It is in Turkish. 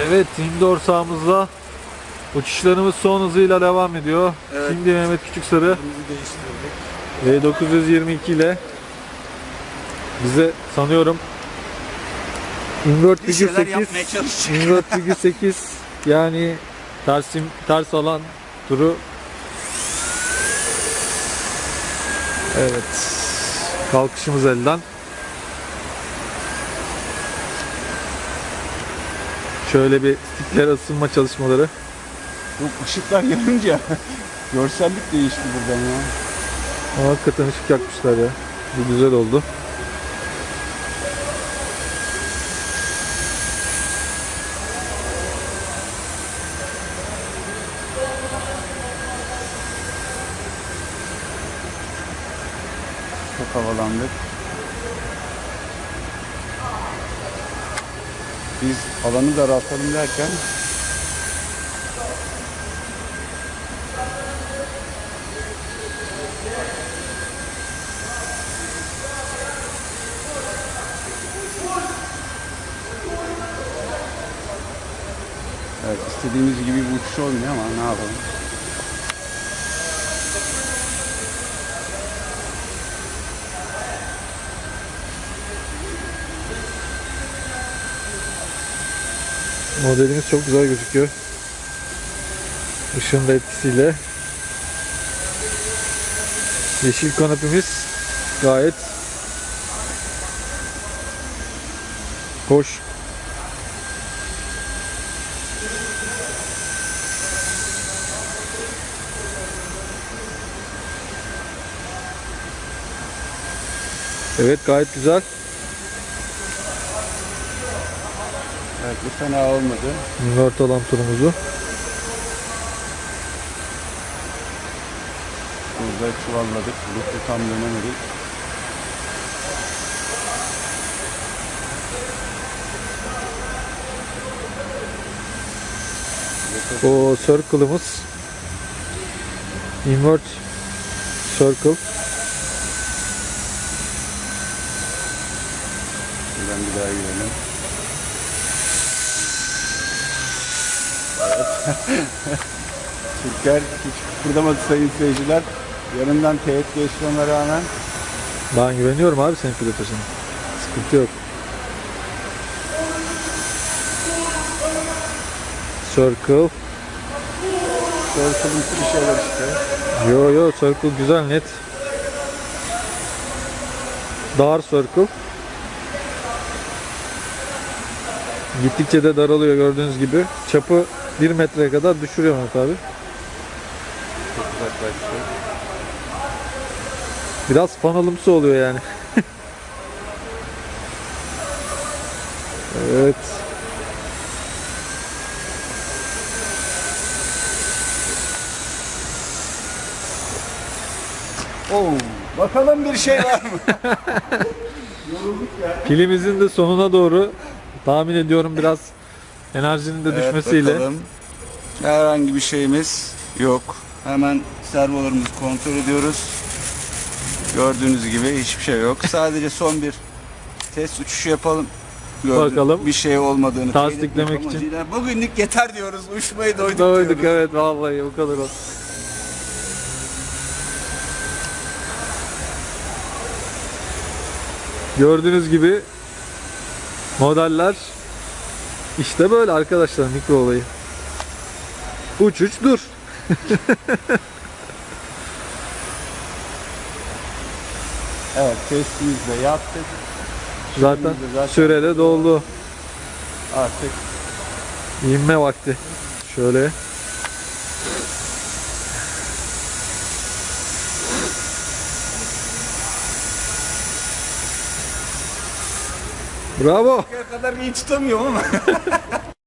Evet indoor sahamızda uçuşlarımız son hızıyla devam ediyor. Evet. Şimdi Mehmet Küçüksarı Bizi değiştirdik. V922 ile bize sanıyorum invert figür şeyler 8 yapmaya çalışacak. invert figür 8 yani tersim ters alan turu Evet kalkışımız elden Şöyle bir stiklere ısınma çalışmaları. Bu ışıklar yanınca görsellik değişti buradan ya. Ama hakikaten ışık yakmışlar ya. Bu güzel oldu. Çok havalandık. Biz alanı daraltalım derken Evet istediğimiz gibi bir uçuş olmuyor ama ne yapalım. Modelimiz çok güzel gözüküyor. Işığın da etkisiyle. Yeşil kanepimiz gayet hoş. Evet gayet güzel. Evet bu fena olmadı. Invert olan turumuzu. Burada çuvalladık. Lütfü tam dönemedik. O circle'ımız invert circle Buradan bir daha girelim. Evet. Türker hiç kıpırdamadı sayın seyirciler. Yanından teğet ona rağmen. ben güveniyorum abi senin pilotosuna sıkıntı yok circle kılımsı bir şeyler işte. yo yo circle güzel net dar circle gittikçe de daralıyor gördüğünüz gibi çapı 1 metreye kadar düşürüyor Mehmet abi Çok uzaklaştı. Biraz fanalımsı oluyor yani. evet. Oo, bakalım bir şey var mı? Yorulduk ya. Pilimizin de sonuna doğru tahmin ediyorum biraz enerjinin de Evet, düşmesiyle. bakalım. Herhangi bir şeyimiz yok. Hemen servolarımızı kontrol ediyoruz. Gördüğünüz gibi hiçbir şey yok. Sadece son bir test uçuşu yapalım. Gördüğünüz Bakalım. Bir şey olmadığını Tasdiklemek için. amacıyla Bugünlük yeter diyoruz. Uçmayı doyduk, Doyduk diyoruz. evet vallahi o kadar o. Gördüğünüz gibi modeller işte böyle arkadaşlar mikro olayı. Uç uç dur. Evet testimizi de yaptık. Zaten de zaten- sürede doldu. Artık İnme vakti. Şöyle. Bravo. kadar iyi tutamıyorum ama